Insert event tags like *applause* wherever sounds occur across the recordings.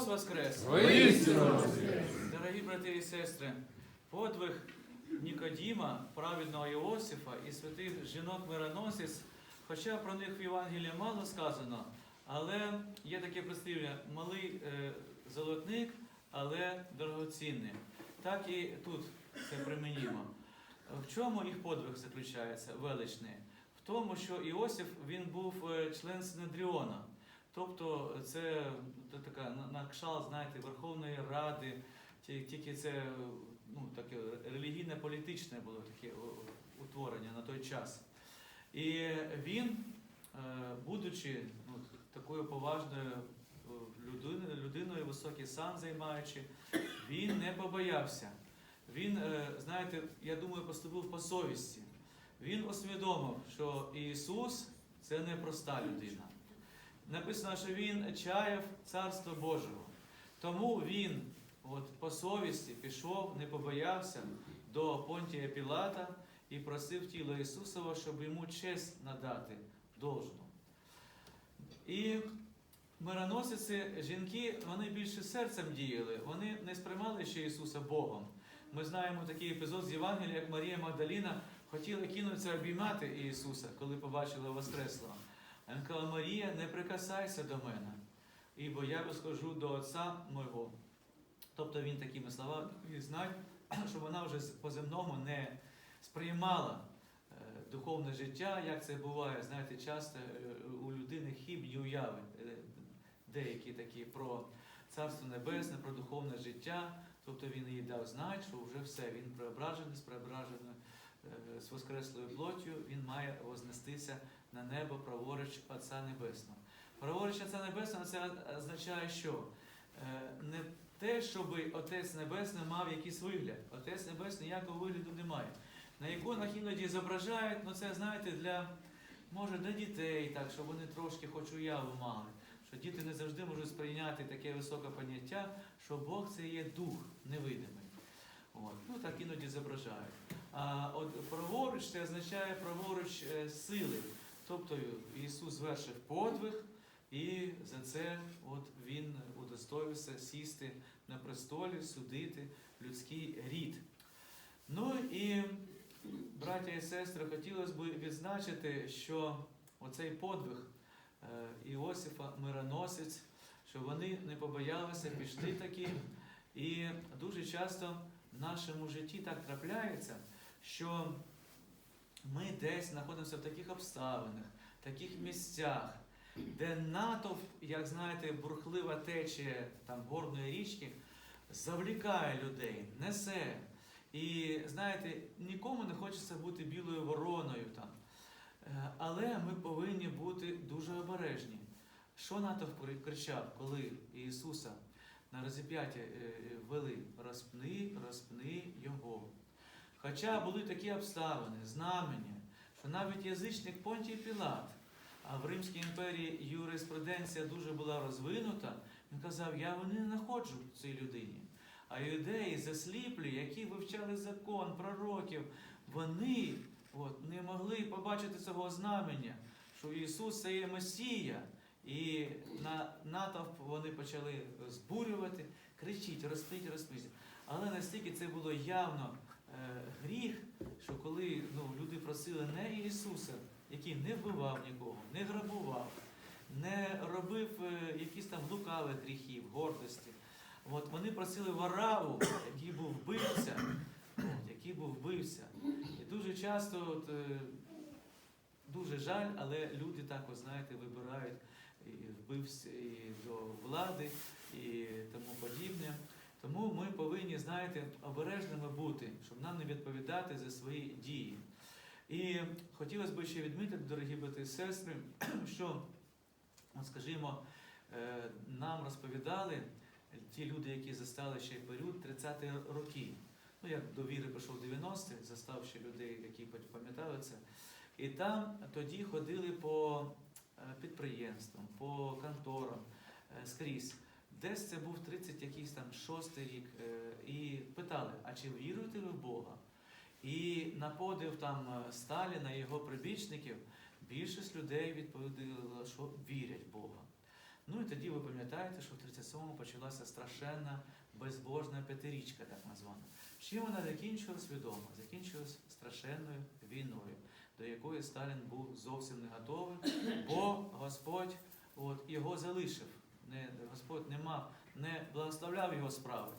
Христос Воскрес! Дорогі брати і сестри, подвиг Нікодіма, праведного Іосифа і святих жінок мироносець, хоча про них в Євангелії мало сказано, але є таке прислів'я малий е, золотник, але дорогоцінний. Так і тут це примінімо. В чому їх подвиг заключається, величний? В тому, що Іосиф він був е, член Синедріона. Тобто це така на- на знаєте, Верховної Ради, тільки це ну, таке релігійне політичне було таке утворення на той час. І він, е, будучи ну, такою поважною е, людиною, людиною, високий сан займаючи, він не побоявся. Він, е, знаєте, я думаю, поступив по совісті. Він усвідомив, що Ісус це не проста людина. Написано, що він чаяв Царство Божого. Тому він от, по совісті пішов, не побоявся до Понтія Пілата і просив тіло Ісусова, щоб йому честь надати должну. І мироносиці, жінки, вони більше серцем діяли, вони не сприймали ще Ісуса Богом. Ми знаємо такий епізод з Євангелія, як Марія Магдаліна хотіла кинутися обіймати Ісуса, коли побачила Воскреслого. Він каже, Марія, не прикасайся до мене, ібо я схожу до Отця мого. Тобто він такими словами знає, *clears throat* що вона вже по земному не сприймала е, духовне життя, як це буває. Знаєте, часто е, у людини хибні уяви, е, деякі такі про Царство Небесне, про духовне життя. Тобто він їй дав знати, що вже все, він преображений, з преображеною з воскреслою плоттю, він має вознестися на небо праворуч Отця Небесного. Праворуч Отця Небесного це означає, що Е, не те, щоб Отець Небесний мав якийсь вигляд. Отець Небесний ніякого вигляду немає. На іконах іноді зображають, ну це знаєте, для може для дітей, так, щоб вони трошки хоч уяву мали. Що діти не завжди можуть сприйняти таке високе поняття, що Бог це є дух невидимий. От. Ну так іноді зображають. А от праворуч це означає праворуч е, сили. Тобто Ісус звершив подвиг, і за це от він удостоївся сісти на престолі, судити людський рід. Ну і, браття і сестри, хотілося б відзначити, що оцей подвиг е, Іосифа мироносець, що вони не побоялися, пішли таки. І дуже часто в нашому житті так трапляється, що ми десь знаходимося в таких обставинах, таких місцях, де натовп, як знаєте, бурхлива течія там горної річки, завлікає людей, несе. І знаєте, нікому не хочеться бути білою вороною там. Е, Але ми повинні бути дуже обережні. Що натовп кричав, коли Ісуса на розіп'яття е, вели розпни, розпни Його. Хоча були такі обставини, знамення, що навіть язичник Понтій Пілат, а в Римській імперії юриспруденція дуже була розвинута, він казав, я не знаходжу в цій людині. А юдеї засліплі, які вивчали закон, пророків, вони от, не могли побачити цього знамення, що Ісус це є Месія. І на натовп вони почали збурювати, кричіть, розпить, розпить. Але настільки це було явно гріх, що коли ну, люди просили не Ісуса, який не вбивав нікого, не грабував, не робив е, якісь там лукавих гріхів, гордості. От, вони просили Вараву, який був вбивця, от, який був вбивця. І дуже часто, от, е, дуже жаль, але люди так, от, знаєте, вибирають і вбивць і до влади і тому подібне. Тому ми повинні, знаєте, обережними бути, щоб нам не відповідати за свої дії. І хотілося б ще відмітити, дорогі брати і сестри, *clears throat* що, скажімо, е, нам розповідали ті люди, які застали ще період 30-ті роки. Ну, як до віри прийшов 90-ті, застав ще людей, які пам'ятали це. І там тоді ходили по е, підприємствам, по конторам е, скрізь. Десь це був 30 якийсь там шостий рік, е, і питали, а чи віруєте ви в Бога? І на подив там е, Сталіна і його прибічників більшість людей відповідала, що вірять в Бога. Ну і тоді ви пам'ятаєте, що в 37-му почалася страшенна безбожна п'ятирічка, так названа. Чим вона закінчилась відомо? Закінчилась страшенною війною, до якої Сталін був зовсім не готовий, бо Господь от, його залишив. Не, Господь не мав, не благословляв його справи.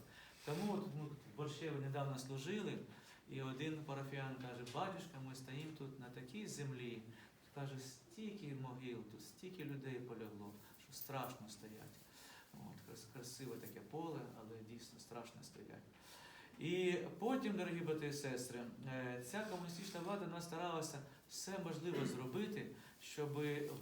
Тому от, ми в Борщеві недавно служили, і один парафіян каже, батюшка, ми стоїмо тут на такій землі. Каже, стільки могил, тут стільки людей полягло, що страшно стоять. От, красиве таке поле, але дійсно страшно стоять. І потім, дорогі брати і сестри, е, ця комуністична влада вона старалася все можливе зробити, щоб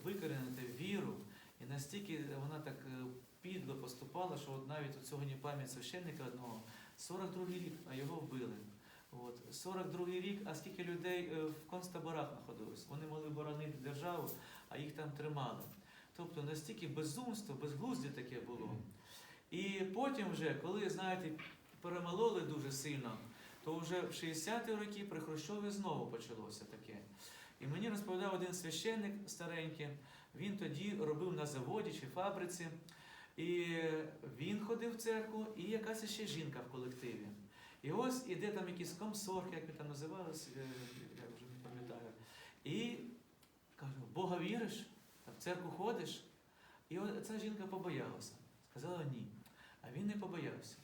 викорінити віру. І настільки вона так е, підло поступала, що от навіть от сьогодні пам'ять священника одного, 42-й рік, а його вбили. От, 42-й рік, а скільки людей е, в концтаборах знаходилось. Вони могли боронити державу, а їх там тримали. Тобто настільки безумство, безглуздя таке було. І потім вже, коли, знаєте, перемололи дуже сильно, то вже в 60-ті роки при Хрущові знову почалося таке. І мені розповідав один священник старенький, він тоді робив на заводі чи фабриці, і він ходив в церкву, і якась ще жінка в колективі. І ось іде там якийсь комсорг, як він там називалось, е, я вже не пам'ятаю. І каже, Бога віриш? Та в церкву ходиш? І ця жінка побоялася. Сказала ні. А він не побоявся.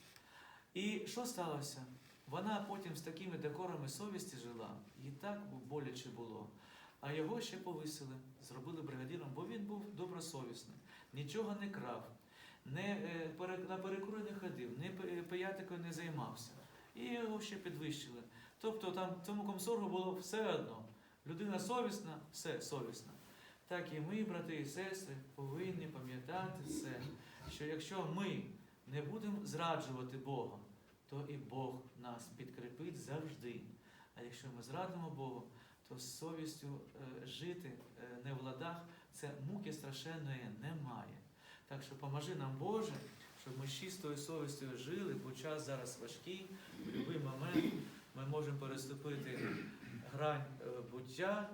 І що сталося? Вона потім з такими декорами совісті жила, їй так боляче було. А його ще повисили, зробили бригадіром, бо він був добросовісний, нічого не крав, не, е, на перекури не ходив, не пи- пиятикою не займався. І його ще підвищили. Тобто там цьому комсоргу було все одно. Людина совісна, все совісна. Так і ми, брати і сестри, повинні пам'ятати це, що якщо ми не будемо зраджувати Бога, то і Бог нас підкріпить завжди. А якщо ми зрадимо Богу, то з совістю е, жити е, не в ладах, це муки страшенної немає. Так що поможи нам, Боже, щоб ми з чистою совістю жили, бо час зараз важкий, в будь-який момент ми можемо переступити грань е, буття,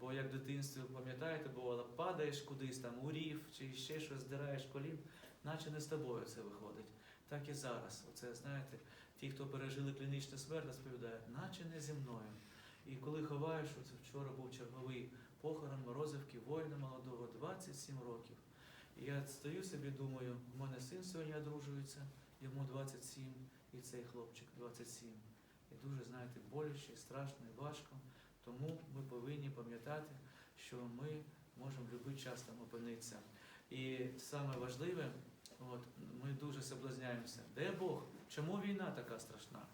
бо як в дитинстві, пам'ятаєте, бувало, падаєш кудись там у рів чи ще щось здираєш колін, наче не з тобою це виходить. Так і зараз. Оце, знаєте, ті, хто пережили клінічну смерть, розповідають, наче не зі мною. І коли ховаєш, оце вчора був черговий похорон Морозовки, воїна молодого, 27 років. І я стою собі, думаю, в мене син сьогодні одружується, йому 27, і цей хлопчик 27. І дуже, знаєте, боляче, страшно і важко. Тому ми повинні пам'ятати, що ми можемо в будь-який час там опинитися. І саме важливе, от, ми дуже соблазняємося. Де Бог? Чому війна така страшна?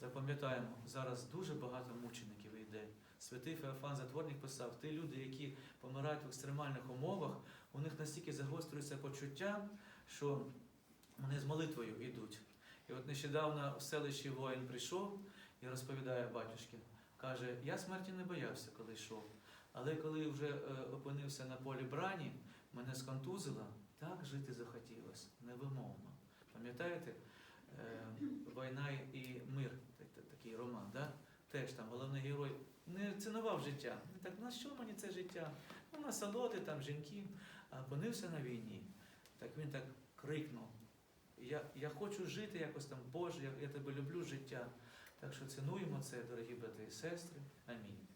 Запам'ятаємо, зараз дуже багато мучеників йде. Святий Феофан Затворник писав, ті люди, які помирають в екстремальних умовах, у них настільки загострюється почуття, що вони з молитвою йдуть. І от нещодавно в селищі воїн прийшов і розповідає батюшки, каже, я смерті не боявся, коли йшов. Але коли вже е, опинився на полі брані, мене сконтузило, так жити захотілося, невимовно. Пам'ятаєте, е, війна і мир, так- так- такий роман, да? теж там головний герой не цінував життя. Так, на що мені це життя? Ну, насолоди, там, жінки, а опинився на війні. Так він так крикнув. Я, я хочу жити якось там, Боже, я, я тебе люблю життя. Так що цінуємо це, дорогі брати і сестри. Амінь.